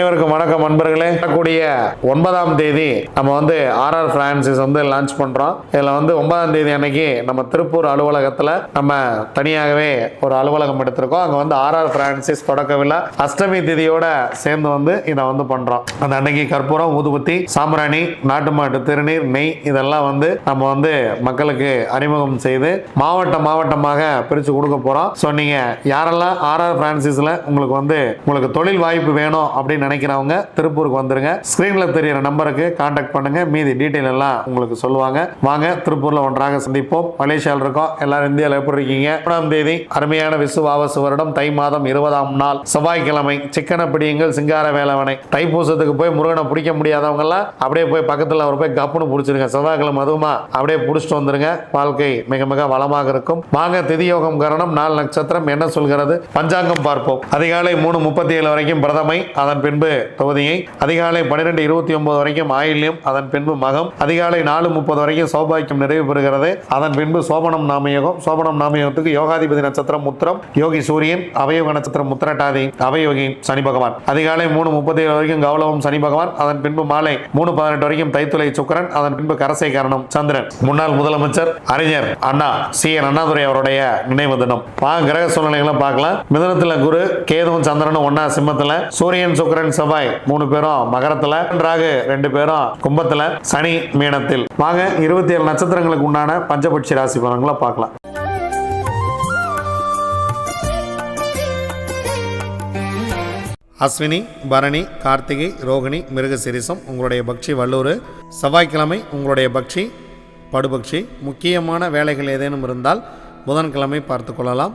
அனைவருக்கும் வணக்கம் நண்பர்களே. கூடிய ஒன்பதாம் தேதி நம்ம வந்து ஆர்ஆர் பிரான்சிஸ் வந்து லான்ச் பண்றோம். இதுல வந்து ஒன்பதாம் தேதி அன்னைக்கு நம்ம திருப்பூர் அலுவலகத்துல நம்ம தனியாகவே ஒரு அலுவலகம் எடுத்திருக்கோம். அங்க வந்து ஆர்ஆர் பிரான்சிஸ் தொடக்க விழா அஷ்டமி திதியோட சேர்ந்து வந்து இதை வந்து பண்றோம். அந்த அன்னைக்கு கற்பூரம் ஊதுபத்தி சாம்பிராணி நாட்டு மாட்டு திருநீர் நெய் இதெல்லாம் வந்து நம்ம வந்து மக்களுக்கு அறிமுகம் செய்து மாவட்ட மாவட்டமாக பிரித்து கொடுக்க போகிறோம் ஸோ நீங்கள் யாரெல்லாம் ஆர்ஆர் பிரான்சிஸில் உங்களுக்கு வந்து உங்களுக்கு தொழில் வாய்ப்பு வேணும் அப்படின்னு நினைக்கிறவங்க திருப்பூருக்கு வந்துருங்க. ஸ்க்ரீனில் தெரியிற நம்பருக்கு காண்டாக்ட் பண்ணுங்க. மீதி டீட்டெயில் எல்லாம் உங்களுக்கு சொல்லுவாங்க. வாங்க திருப்பூரில் ஒன்றாக சந்திப்போம். மலேசியாவில் இருக்கோம். எல்லாரும் இந்தியாவில் எப்படி இருக்கீங்க? மூணாம் தேதி அருமையான விசுவாவசு வருடம். தை மாதம் இருபதாம் நாள். செவ்வாய்க்கிழமை சிக்கனை பிடியுங்கள். சிங்கார வேலவனை. தைப்பூசத்துக்கு போய் முருகனை பிடிக்க முடியாதவங்க எல்லாம் அப்படியே போய் பக்கத்தில் அவர் போய் கப்புன்னு பிடிச்சிருங்க. செவ்வாய்க்கிழமை அதுவுமா அப்படியே பிடிச்சிட்டு வந்துருங்க. வாழ்க்கை மிக மிக வளமாக இருக்கும். வாங்க திதியோகம் கரணம். நாலு நட்சத்திரம் என்ன சொல்கிறது? பஞ்சாங்கம் பார்ப்போம். அதிகாலை மூணு முப்பத்தி ஏழு வரைக்கும் பிரதமை. அதன் பின்பு தொகுதியை அதிகாலை பன்னிரெண்டு இருபத்தி ஒன்பது வரைக்கும் ஆயில்யம் அதன் பின்பு மகம். அதிகாலை நாலு முப்பது வரைக்கும் சௌபாக்கியம் நிறைவு பெறுகிறது. அதன் பின்பு சோபனம் நாமயோகம். சோபனம் நாமயோகத்துக்கு யோகாதிபதி நட்சத்திரம் முத்திரம் யோகி சூரியன் அவயோக நட்சத்திரம் முத்திரட்டாதி அவயோகி சனி பகவான். அதிகாலை மூணு முப்பத்தி ஏழு வரைக்கும் கௌலவம் சனி பகவான். அதன் பின்பு மாலை மூணு பதினெட்டு வரைக்கும் தைத்துளை சுக்கரன். அதன் பின்பு கரசை காரணம் சந்திரன். முன்னாள் முதலமைச்சர் அறிஞர் அண்ணா சி. என். அண்ணாதுரை அவருடைய நினைவு தினம். கிரக சூழ்நிலைகளை பார்க்கலாம். மிதனத்தில் குரு கேதுவும் சந்திரனும் ஒன்னா சிம்மத்துல. சூரியன் சுக்கிரன் செவ்வாய் மூணு பேரும் மகரத்துல ராகு ரெண்டு பேரும் கும்பத்துல சனி மீனத்தில். வாங்க இருபத்தி ஏழு நட்சத்திரங்களுக்கு உண்டான பஞ்சபட்சி ராசி பலன்களை பார்க்கலாம். அஸ்வினி பரணி கார்த்திகை ரோகிணி மிருகசிரிசம் உங்களுடைய பக்ஷி வல்லூர் செவ்வாய்க்கிழமை உங்களுடைய பக்ஷி படுபக்ஷி. முக்கியமான வேலைகள் ஏதேனும் இருந்தால் புதன்கிழமை பார்த்து கொள்ளலாம்.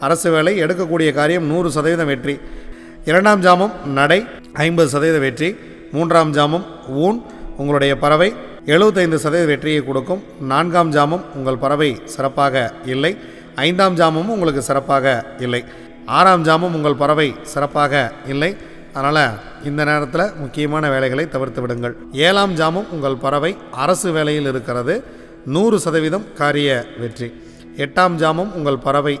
அரசு வேலை எடுக்கக்கூடிய காரியம் நூறு சதவீதம் வெற்றி. இரண்டாம் ஜாமம் நடை ஐம்பது சதவீத வெற்றி. மூன்றாம் ஜாமம் ஊன் உங்களுடைய பறவை எழுபத்தைந்து சதவீத வெற்றியை கொடுக்கும். நான்காம் ஜாமம் உங்கள் பறவை சிறப்பாக இல்லை. ஐந்தாம் ஜாமமும் உங்களுக்கு சிறப்பாக இல்லை. ஆறாம் ஜாமம் உங்கள் பறவை சிறப்பாக இல்லை. அதனால் இந்த நேரத்தில் முக்கியமான வேலைகளை தவிர்த்து விடுங்கள். ஏழாம் ஜாமம் உங்கள் பறவை அரசு வேலையில் இருக்கிறது. நூறு சதவீதம் காரிய வெற்றி. எட்டாம் ஜாமம் உங்கள் பறவை